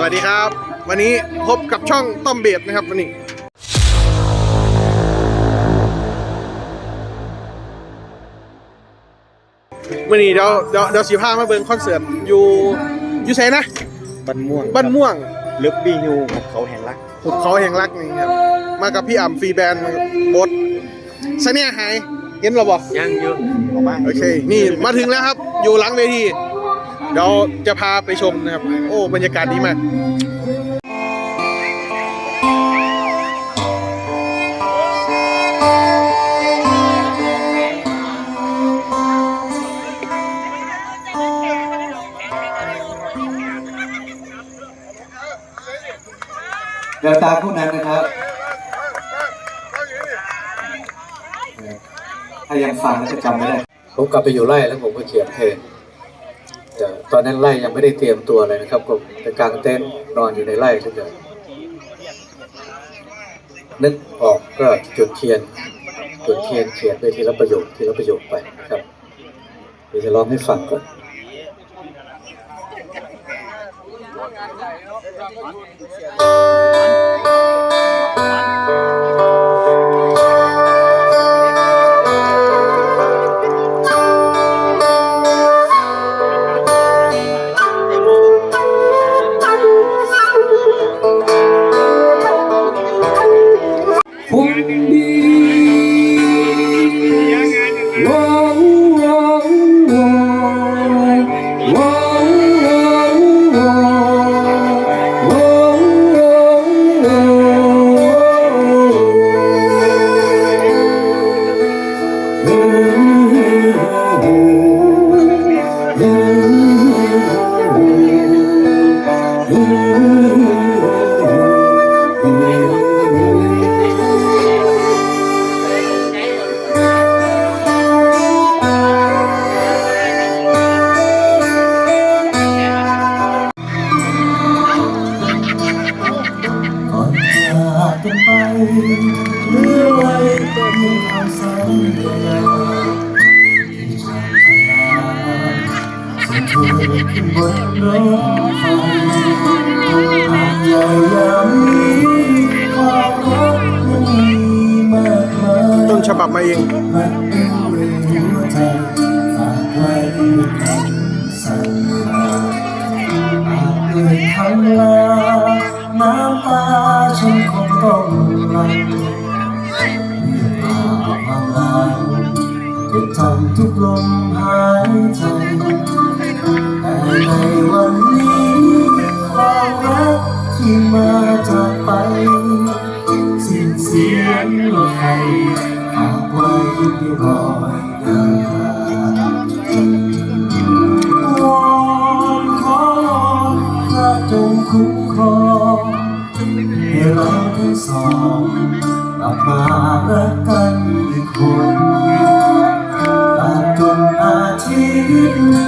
สวัสดีครับ วันนี้พบกับช่องต้อมเบดนะครับวันนี้ วันนี้เดี๋ยวเดี๋ยวเดี๋ยวสีผ้ามาเบิ่งคอนเสิร์ตอยู่อยู่ไสนะบ้านม่วงบ้านม่วงลึกบีฮิวของเขาแห่งรักหุบเขาแห่งรักนี่ครับ มากับพี่อ่ำฟรีแบนด์บดซะเนี่ยหายเห็นเราบอกยังเยอะออกมาโอเค นี่มาถึงแล้วครับ อยู่หลังเวที เดี๋ยวจะพาไปชมนะครับ โอ้บรรยากาศดีมากแววตาผู้นั้นนะครับ ถ้ายังฟังแล้วจะจำไม่ได้ ผมกลับไปอยู่ไร่แล้วผมก็เขียนเพลงแต่ตอนนั้นไร่ยังไม่ได้เตรียมตัวเลยนะครับผมไปกางเต็นท์นอนอยู่ในไร่ทุกอย่างนึกออกก็จุดเทียน จุดเทียนเขียนไปทีละประโยคทีละประโยคไปนะครับเดี๋ยวจะร้องให้ฟังก่อนผม ว เมื่อไว้ต้องมีคำสัญญาที่ชอบชนะส่งเธอขึ้นบนรถไฟหากใจยังมีความรักยังมีมากมาย ต้นฉบับมาเอง มันเป็นเรื่อง ฉันคงต้องไหลเมื่อผ่าความหลังจะทำทุกลมหายใจ แต่ในวันนี้ความรักที่มาจากไป สิ้นเสียงรถไฟฝากไว้ที่รอ เราทั้งสองกลับมารักกันอีกคนตราบจนอาทิตย์